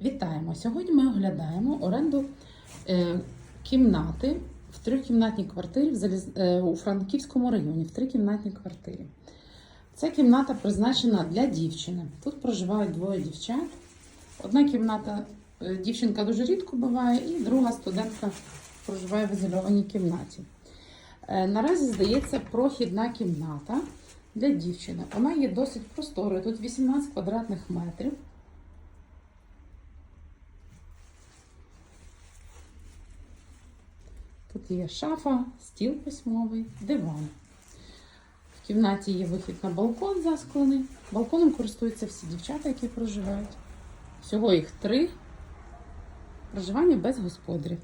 Вітаємо! Сьогодні ми оглядаємо оренду е, кімнати в трьохкімнатній квартирі е, у Франківському районі, в трикімнатній квартирі. Ця кімната призначена для дівчини. Тут проживають двоє дівчат. Одна кімната, е, дівчинка дуже рідко буває, і друга студентка проживає в ізольованій кімнаті. Наразі здається прохідна кімната для дівчини. Вона є досить просторою. Тут 18 квадратних метрів. Тут є шафа, стіл письмовий, диван. В кімнаті є вихід на балкон засклений. Балконом користуються всі дівчата, які проживають. Всього їх три. Проживання без господарів.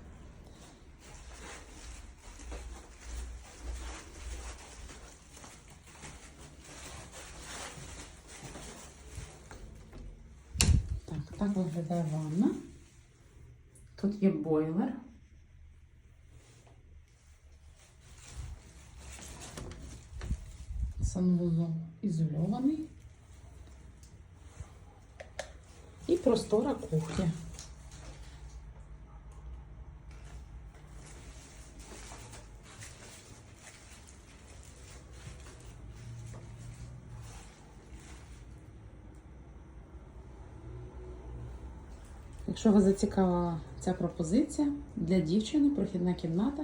Так, так виглядає ванна. Тут є бойлер. Санвузол ізольований. І простора кухня. Якщо вас зацікавила ця пропозиція для дівчини, прохідна кімната,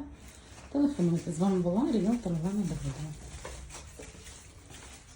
телефонуйте. З вами була Ріелтор Олена Давидова.